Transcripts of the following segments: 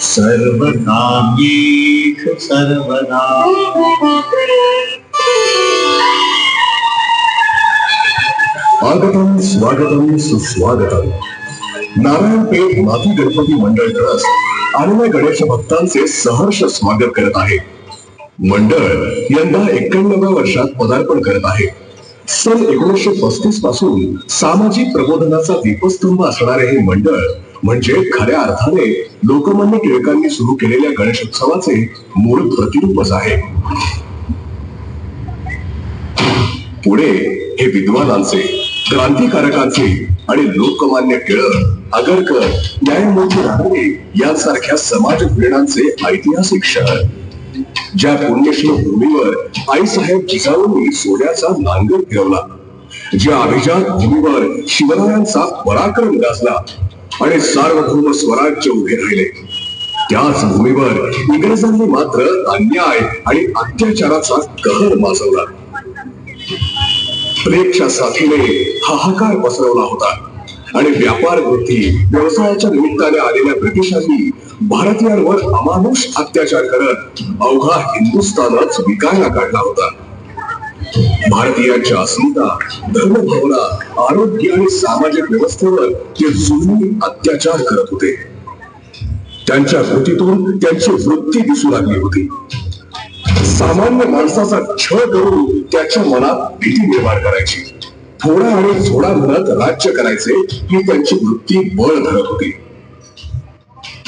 सर्वकाम्येषु सर्वदा स्वागतम स्वागतम सुस्वागतम। नारायणपेठ माती गणपती मंडळ ट्रस्ट आलेल्या गणेश भक्तांचे सहर्ष स्वागत करत आहे. मंडळ यंदा एक्क्याण्णव्या वर्षात पदार्पण करत आहे. सन एकोणीसशे पस्तीसपासून सामाजिक प्रबोधनाचा दीपस्तंभ असणारे हे मंडळ म्हणजे खऱ्या अर्थाने लोकमान्य टिळकांनी सुरू केलेल्या गणेशोत्सवाचे मूळ प्रतिरूपच आहे. पुढे हे विद्वानांचे क्रांतिकारकांचे आणि लोकमान्य टिळक आगरकर न्यायमूर्ती रानडे यांसारख्या समाज प्रेरणांचे ऐतिहासिक शहर ज्या पुण्यश्लोक भूमीवर आईसाहेब जिजाऊंनी सोन्याचा नांगर फिरवला ज्या अभिजात भूमीवर शिवरायांचा पराक्रम गाजला आणि सार्वभौम स्वराज्य उभे राहिले. त्याच भूमीवर इंग्रजांनी मात्र अन्याय आणि अत्याचाराचा कहर माजवला. प्लेगच्या साथीने हाहाकार पसरवला होता आणि व्यापार वृत्ती व्यवसायाच्या निमित्ताने आलेल्या ब्रिटिशांनी भारतीयांवर अमानुष अत्याचार करत अवघा हिंदुस्थानच विकायला काढला होता. भारतीयांच्या अस्मिता धर्मभावना आरोग्य आणि सामाजिक व्यवस्थेवर ते जुनी अत्याचार करत होते त्यांच्या कृतीतून त्यांची वृत्ती दिसू लागली होती. सामान्य माणसाचा छळ करून त्याच्या मनात भीती निर्माण करायची. थोडा आणि थोडा म्हणत राज्य करायचे ही त्यांची वृत्ती बळ धरत होती.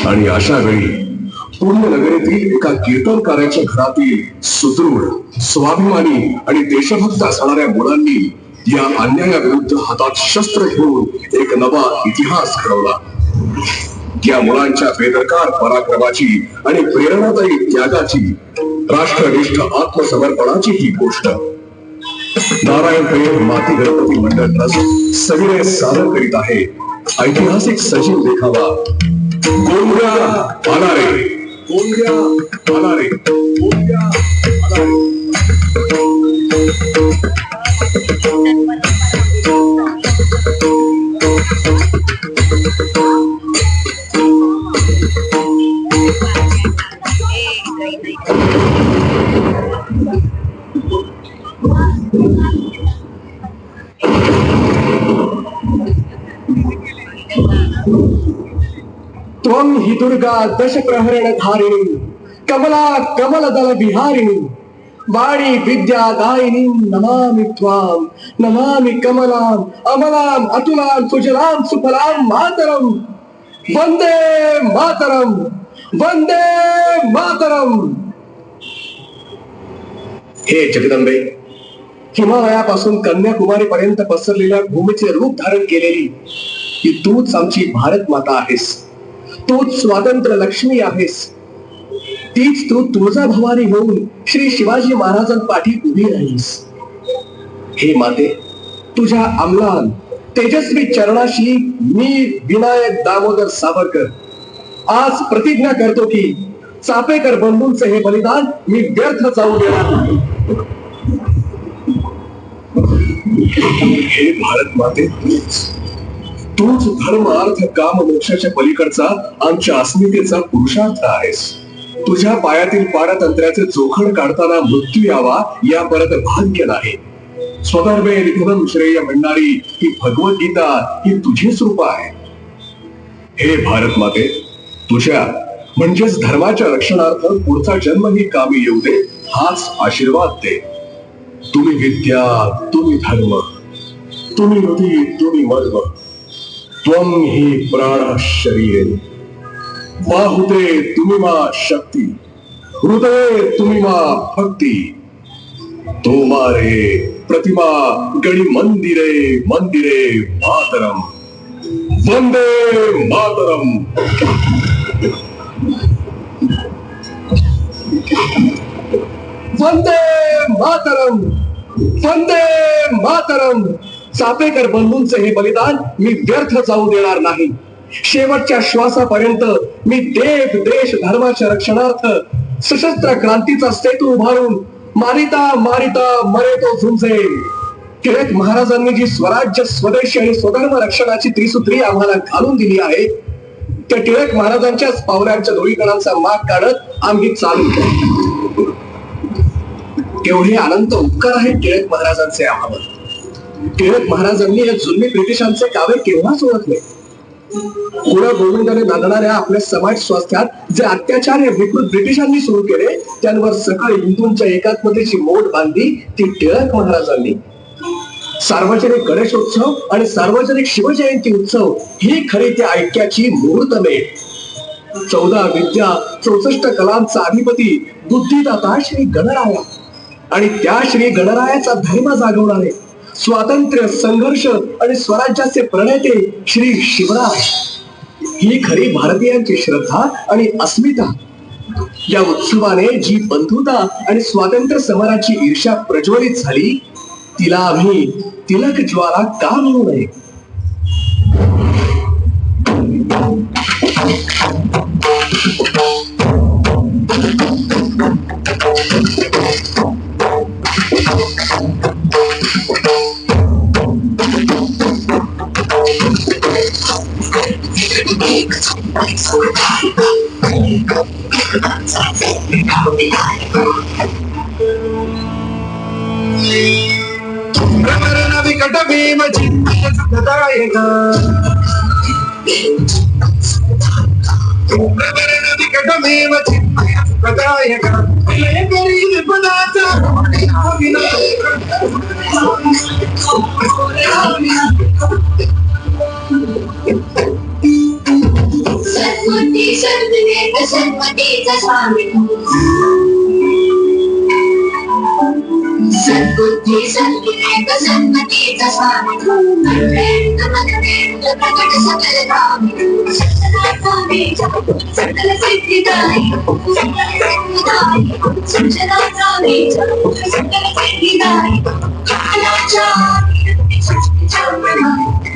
आणि अशा वेळी पूर्ण नगरीतील एका कीर्तनकाराच्या घरातील सुदृढ स्वाभिमानी आणि देशभक्त असणाऱ्या मुलांनी या अन्यायाविरुद्ध हातात शस्त्र घेऊन एक नवा इतिहास घडवला. त्या मुलांच्या बेदरकार पराक्रमाची आणि प्रेरणादायी त्यागाची राष्ट्रनिष्ठ आत्मसमर्पणाची ही गोष्ट. नारायण नारायणपेठ माती गणपती मंडळ ट्रस्ट सविनय सादर करीत आहे ऐतिहासिक सजीव देखावा. गोंड्या पानारे. गोंड्या पानारे गोंड्या पानारे त्वं हि दुर्गा दश प्रहरण धारिणी कमला कमल दल विहारिणी वाणी विद्या दायिनी नमामि त्वां नमामि कमलां अमलाम अतुलाम सुजलां सुफलाम मातरं वंदे मातरं वंदे मातरं हे जगदंबे हिमालयापासून कन्याकुमारी पर्यंत पसरलेल्या भूमीचे रूप धारण केलेली की तूच आमची भारत माता आहेस तूच स्वातंत्र्य लक्ष्मी आहेस. तीच तू तुळजा भवानी होऊन श्री शिवाजी महाराजांपाठी उभी राहीस हे माते तुझ्या अमलान तेजस्वी चरणाशी मी विनायक दामोदर सावरकर. आज प्रतिज्ञा करतो की चापेकर बंधूंचे हे बलिदान मी व्यर्थ जाऊ देणार नाही. हे भारत माते तूच धर्म अर्थ काम मोक्षाच्या पलीकडचा आमच्या अस्मितेचा पुरुषार्थ आहेस. तुझ्या पायातील पारतंत्र्याचे चोखड काढताना मृत्यू यावा या परत भाग्य नाही. स्वधर्मे निधन श्रेय म्हणणारी ही भगवद्गीता ही तुझीच रूप आहे. हे भारत माते तुझ्या म्हणजेच धर्माच्या रक्षणार्थ पुढचा जन्मही कामी येऊ दे हाच आशीर्वाद दे. तुम्ही विद्या तुम्ही धर्म तुम्ही हृदय तुम्ही मर्म. त्वं हि प्राण शरीरे। बाहुते तुम्ही मा शक्ती, हृदये तुम्ही मा भक्ती। तोमारे प्रतिमा गणी मंदिरे मंदिरे मातरम। वंदे मातरम। वंदे मातरम। वंदे मातरम। चापेकर बंधूंचे हे बलिदान मी व्यर्थ जाऊ देणार नाही. शेवटच्या श्वासापर्यंत मी देव देश धर्माच्या रक्षणार्थ सशस्त्र क्रांतीचा सेतू उभारून मारिता मारिता मरे तो झुंजेल टिळक महाराजांनी जी स्वराज्य स्वदेशी आणि स्वधर्म रक्षणाची त्रिसूत्री आम्हाला घालून दिली आहे त्या टिळक महाराजांच्याच पावलांच्या धुळीकणांचा माग काढत आम्ही चालू केलो. एवढे अनंत उपकार आहेत टिळक महाराजांचे आम्हाला. टिळक महाराजांनी या जुलमी ब्रिटिशांचे कावे केव्हाच ओळखले पुढे गोविंदाने नांदणाऱ्या आपल्या समाज स्वास्थ्यात जे अत्याचार हे विकृत ब्रिटिशांनी सुरू केले त्यांवर सकळ हिंदूंच्या एकात्मतेची मोठ बांधली ती टिळक महाराजांनी. सार्वजनिक गणेशोत्सव आणि सार्वजनिक शिवजयंती उत्सव ही खरी त्या ऐक्याची मुहूर्तमे. चौदा विद्या चौसष्ट कलांचा अधिपती बुद्धिदाता श्री गणराया. आणि त्या श्री गणरायाचा धर्म जागवणारे. स्वातंत्र्य संघर्ष आणि स्वराज्याचे प्रणेते श्री शिवराज. ही खरी भारतीयांची श्रद्धा आणि अस्मिता. या उत्सवाने जी बंधुता आणि स्वातंत्र्य समराची ईर्षा प्रज्वलित झाली तिला आम्ही तिलक ज्वाला का म्हणू नये. వికట భీమ చింతదాయక వికట భీమ చింతదాయక గరీబ్ పదార్థ सन्मति सन्मिलित सन्मति च सद्बुद्धि सन्मिलित सन्मति च स्वामिनो अण्डेन्द्र मदनेन्द्र प्रकट सकल कामिनो। सकलाकामे च सकल सिद्धिदायि। सकल सिद्धिदायि। सकलाकामे च सकल सिद्धिदायि। कालाचार्य सच्चिदानन्द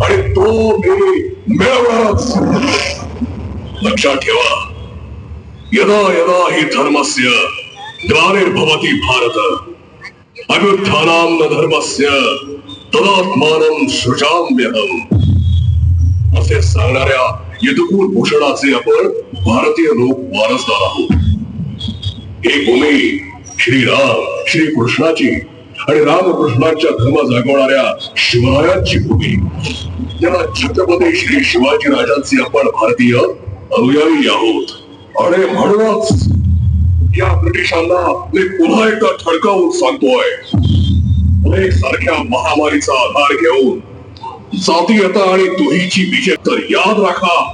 आणि तो मी मिळवणारच लक्षात ठेवा. यदा यदा हि धर्मस्य ग्लानिर्भवति भारत. अभ्युत्थानाम न धर्मस्य तदात्मानं सृजाम्यहम. असे सांगणाऱ्या यदुकूल भूषणाचे आपण भारतीय लोक वारसदार आहोत. हे भूमी श्रीराम श्री कृष्णाची आणि रामकृष्णाच्या धर्म जागवणाऱ्या शिवरायांची भूमी. या छत्रपती श्री शिवाजी राजांचे आपण भारतीय अनुयायी आहोत. आणि म्हणूनच या ब्रिटिशांना मी पुन्हा एकदा ठणकावून सांगतोय. पुणे सारख्या महामारीचा आधार घेऊन जातीयता आणि तुहीची विजय तर याद राखा.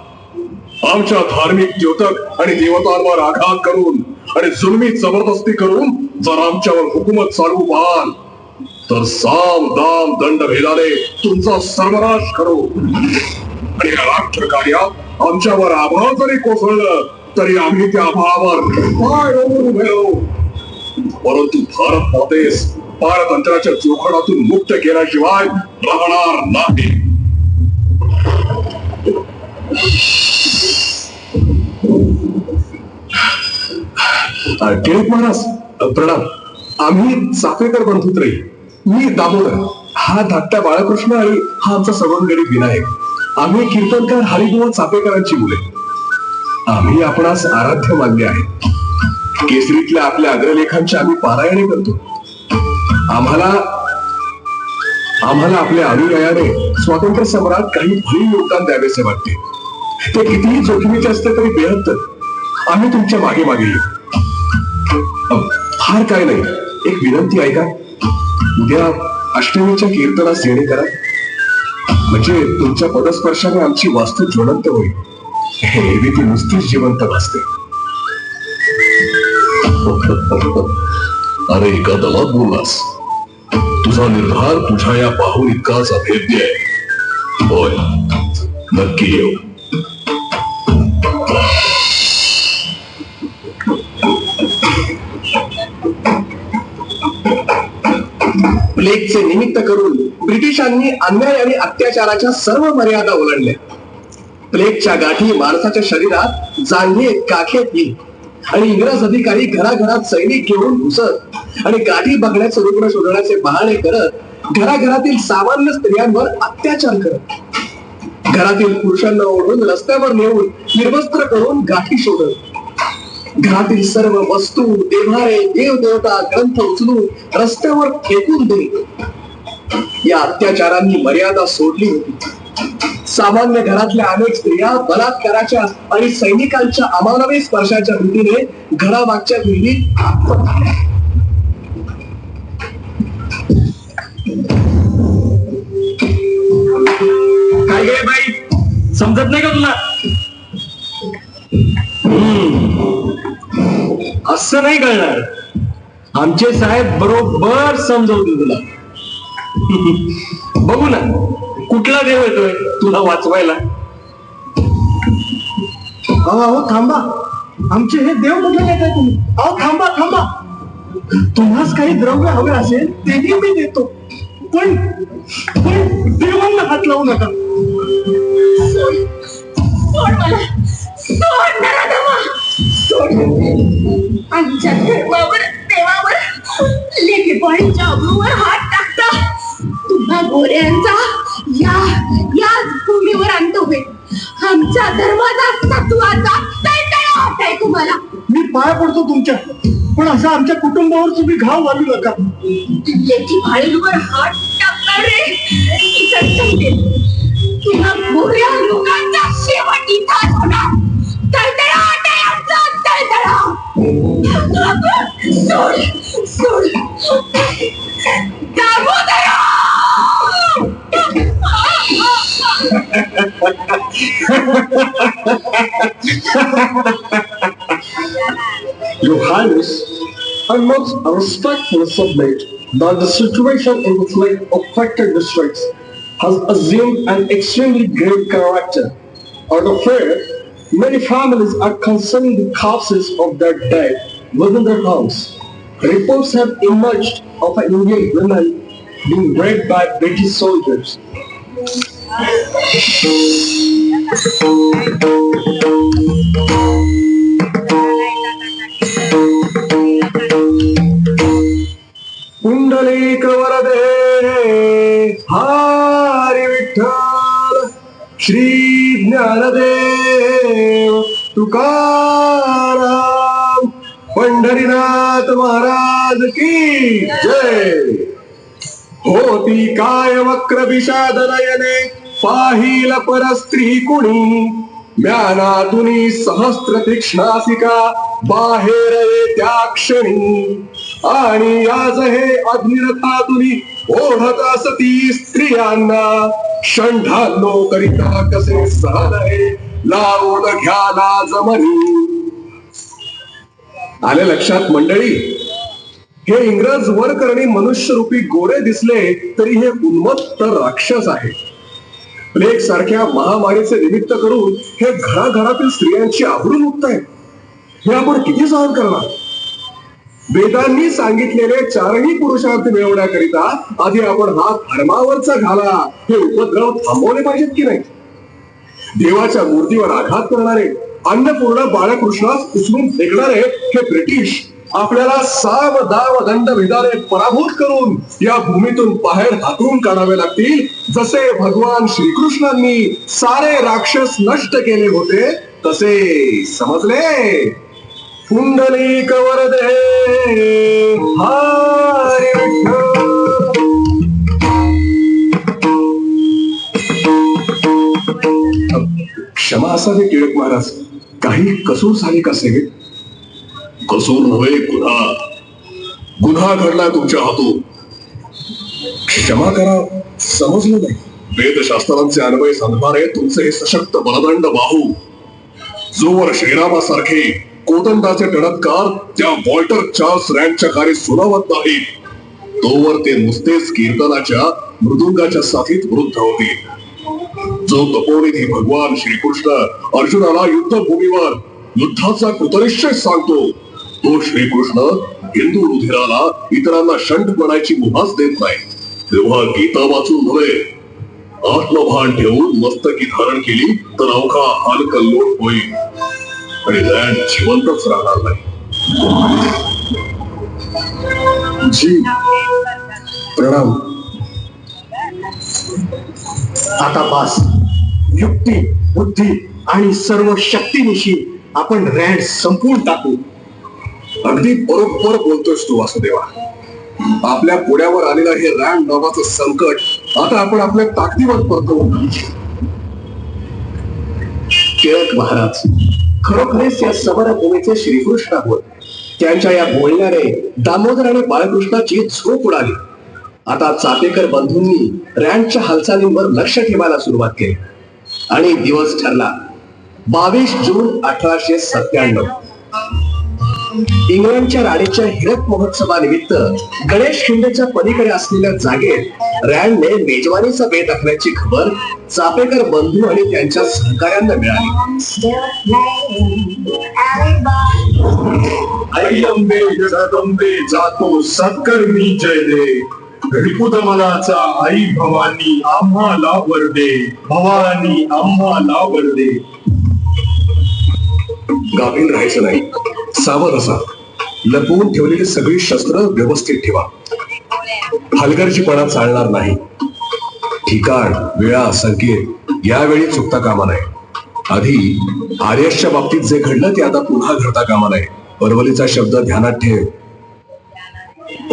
आमच्या धार्मिक द्योतक आणि देवतांवर आघात करून आणि जुलमी जबरदस्ती करून जर आमच्यावर हुकूमत चालू व्हाल तर साम दाम दंड भेदाने तुमचा सर्वनाश करू. आणि या राष्ट्र कार्यात आमच्यावर आभाळ जरी कोसळलं तरी आम्ही त्या आभाळावर पाय रोवून उभे राहू. परंतु भारत मातेस पारतंत्राच्या जोखडातून मुक्त केल्याशिवाय राहणार नाही. टिळक महाराज प्रणाम. आम्ही चाफेकर बंधुत्रय मी दामोदर. हा धाकटा बाळकृष्ण आणि हा आमचा सवंगडी विनायक. आम्ही कीर्तनकार हरिभुवन चाफेकरांची मुले. आम्ही आपणास आराध्य मानले आहे. केसरीतल्या आपल्या अग्रलेखांची आम्ही पारायणे करतो. आम्हाला आम्हाला आपल्या अनुयायाने स्वातंत्र्य सम्राट काही भरीव योगदान द्यावेसे वाटते. ते कितीही जोखमीचे असते तरी बेहत्तर. आम्ही तुमच्या मागे मागे येऊ. फार काय नाही. एक विनंती ऐका. उद्या अष्टमीच्या कीर्तनास येणे करा. म्हणजे तुमच्या पदस्पर्शाने आमची वास्तू ज्वलंत होईल. एरवी ती नुसतीच जिवंत भासते. अरे एका दलात बोललास. तुझा निर्धार तुझ्या या पाहून इतकाच अभेद्य आहे. होय. नक्की येऊ. प्लेगचे निमित्त करून ब्रिटिशांनी अन्याय आणि अत्याचाराच्या सर्व मर्यादा ओलांडल्या. प्लेगच्या गाठी माणसाच्या शरीरात जांघेत काखेत येईल आणि इंग्रज अधिकारी घराघरात सैनिक घेऊन घुसत आणि गाठी बघण्याचे रुग्ण शोधण्याचे बहाणे करत घराघरातील सामान्य स्त्रियांवर अत्याचार करत. घरातील पुरुषांना ओढून रस्त्यावर नेऊन निर्वस्त्र करून गाठी शोधत. घरातील सर्व वस्तू देव्हारे देव देवता ग्रंथ उचलून रस्त्यावर फेकून दे या अत्याचारांनी मर्यादा सोडली होती. सामान्य घरातल्या अनेक स्त्रिया बलात्काराच्या आणि सैनिकांच्या अमानवी स्पर्शाच्या भीतीने घरामागच्या विहिरीत काय गे बाई? समजत नाही का तुला? असं नाही कळणार. आमचे साहेब बरोबर समजवतील तुला. बघू ना कुठला देव येतोय तुला वाचवायला? अहो अहो थांबा. आमचे हे देव कुठे नेताय तुम्ही? अहो थांबा थांबा. तुम्हास काही द्रव्य हवे असेल तेही मी देतो. पण पण देवांना हात लावू नका. सोड मला. सोड सोड आमच्या धर्मावर देवावर लेखीपणीच्या अब्रूवर हात टाकता. तुम्हा गोऱ्यांचा या याच भूमीवर अंत होईल. आमच्या धर्माचा तत्वाचा तुम्हाला. मी पाय पडतो तुमच्या. पण असं आमच्या कुटुंबावर तुम्ही घाव घालू नका. लेखी हात टाकणारे इतर संपेल तुला गोऱ्या लोकांचा शेवट इथंच होणार. तळतळाट Your Highness, I must respectfully submit that the situation in the flake affected districts has assumed an extremely grave character. Out of fear, many families are concealing the corpses of their dead within their homes. Reports have emerged of an Indian woman being raped by British soldiers. Shri Dnyandev Tukaram Pandharinath Maharaj की जय. होती काय वक्र विषाद नयने पाहिल परस्त्री कुणी ज्ञानातुनी सहस्त्र तीक्ष्णासिका बाहेर त्या क्षणी. आणि आज हे अग्निरथातुनी ओढत असती स्त्रियांना. षंढालो करिता कसे सहन आहे? लावून घ्या जमनी. आले लक्षात मंडळी? हे इंग्रज वरकरणी मनुष्यरूपी गोरे दिसले तरी हे उन्मत्त राक्षस आहे. प्लेग सारख्या महामारीचे निमित्त करून हे घराघरातील स्त्रियांची आबरू मुक्त हे आपण किती सहन करणार? वेदांनी सांगितलेले चारही पुरुषार्थ मिळवण्याकरिता आधी आपण हा धर्मावरचा घाला. हे उपद्रव थांबवले पाहिजेत की नाही? देवाच्या मूर्तीवर आघात करणारे अन्नपूर्ण बाळकृष्णास उचलून फेकणारे हे ब्रिटिश आपल्याला साव दाव दंड भेदाने पराभूत करून या भूमीतून बाहेर हातरून काढावे लागतील. जसे भगवान श्रीकृष्णांनी सारे राक्षस नष्ट केले होते तसे समजले. पुंडलिक वरदे हरी क्षमा असावी टिळक महाराज. काही कसूर झाली का कसूर नव्हे गुन्हा. गुन्हा घडला तुमच्या हातून. क्षमा करा समजलं नाही. वेदशास्त्रांचे अन्वय साधणारे तुमचे हे सशक्त बलदंड बाहू जोवर श्रीरामासारखे कोदंडाचे टणत्कार त्या वॉल्टर चार्ल्स रँडच्या खाली सुनावत नाहीत तोवर ते नुसतेच कीर्तनाच्या मृदुंगाच्या साथीत वृद्ध होते. जो तपोनिधी भगवान श्रीकृष्ण अर्जुनाला युद्धभूमीवर युद्धाचा कृतनिश्चय सांगतो तो श्रीकृष्ण हिंदू रुधिराला इतरांना शंट बनायची मुभाच देत नाही. तेव्हा गीता वाचून नव्हे आत्मभान ठेवून मस्तकी धारण केली तर अवघा हाल कल्लोळ होईल. आणि लँड जिवंतच राहणार नाही जी प्रणाम आता पास. युक्ती बुद्धी आणि सर्व शक्तीनिशी आपण रँड संपवून टाकू. अगदी बरोबर बोलतोस तू वासुदेवा. आपल्या पुढ्यावर आलेलं हे रॅड नावाचं संकट आता आपण आपल्या ताकदीवर परतवू टिळक महाराज खरोखरेच या समरभूमीचे श्रीकृष्ण होत त्यांच्या या बोलण्याने दामोदर आणि बाळकृष्णाची झोप उडाली. आता चापेकर बंधूंनी रँडच्या हालचालींवर लक्ष ठेवायला सुरुवात केली. आणि दिवस ठरला. बावीस जून अठराशे सत्त्याण्णव. इंग्लंडच्या राणीच्या हिरक महोत्सवानिमित्त गणेश खिंडच्या पलीकडे असलेल्या जागेत रँडने मेजवानीचा बेत आखल्याची खबर चापेकर बंधू आणि त्यांच्या सहकाऱ्यांना मिळाली. अय्यंबे जगदंबे जातो सत्कर्मी जय दे रिपुदमनाचा आई भवानी आम्हाला वरदे. भवानी आम्हाला वरदे. गाभील राहायचं नाही. सावध असा. लपवून ठेवलेली सगळी शस्त्र व्यवस्थित ठेवा. हलगर्जीपणा चालणार नाही. ठिकाण वेळा संकेत यावेळी चुकता कामा नये. आधी आर्यसच्या बाबतीत जे घडलं ते आता पुन्हा घडता कामा नये. परवलीचा शब्द ध्यानात ठेव.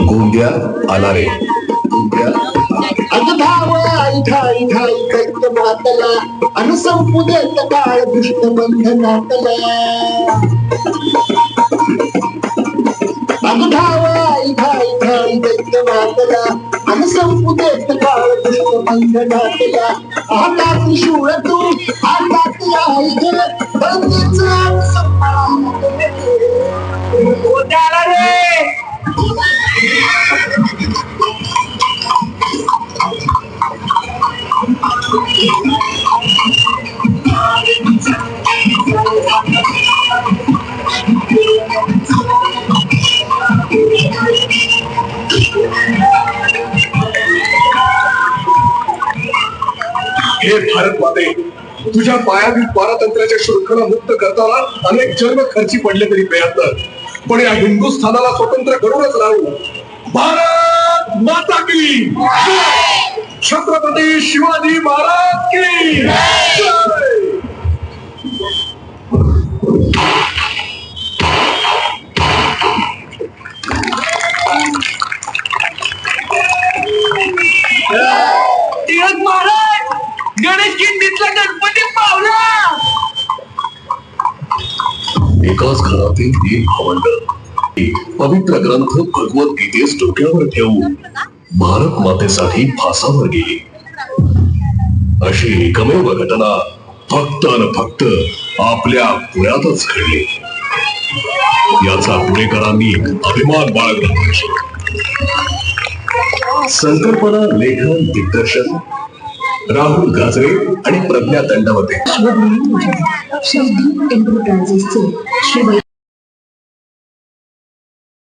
गोंद्या आला रे. गोंद्या मातला अनुसंपुदेत काळ दुष्ट बंधनातला अगधाव आई घाई घाई दैत्य मातला अनुसंपुदेत काळ दुष्ट बंधनातला आता त्रिशूळ तू आता ती आई ग बंदीचा उद्याला रे हे भारत माते तुझ्या पायातील पारतंत्र्याच्या शृंखला मुक्त करताना अनेक जन्म खर्ची पडले तरी प्रयत्न पण या हिंदुस्थानाला स्वतंत्र करूनच राहू. भारत माता की छत्रपती शिवाजी महाराज की टिळक महाराज गणेश किंडीतला गणपती पावला! एकाच घरातील तीन भावंड पवित्र ग्रंथ भगवद्गीतेस डोक्यावर ठेवून भारत मातेसाठी फासावर गेली अशी एकमेव घटना फक्त आणि फक्त आपल्या पुण्यातच घडली याचा पुणेकरांनी अभिमान बाळगला पाहिजे संकल्पना लेखन दिग्दर्शन राहुल गाजरे आणि प्रज्ञा दंडवते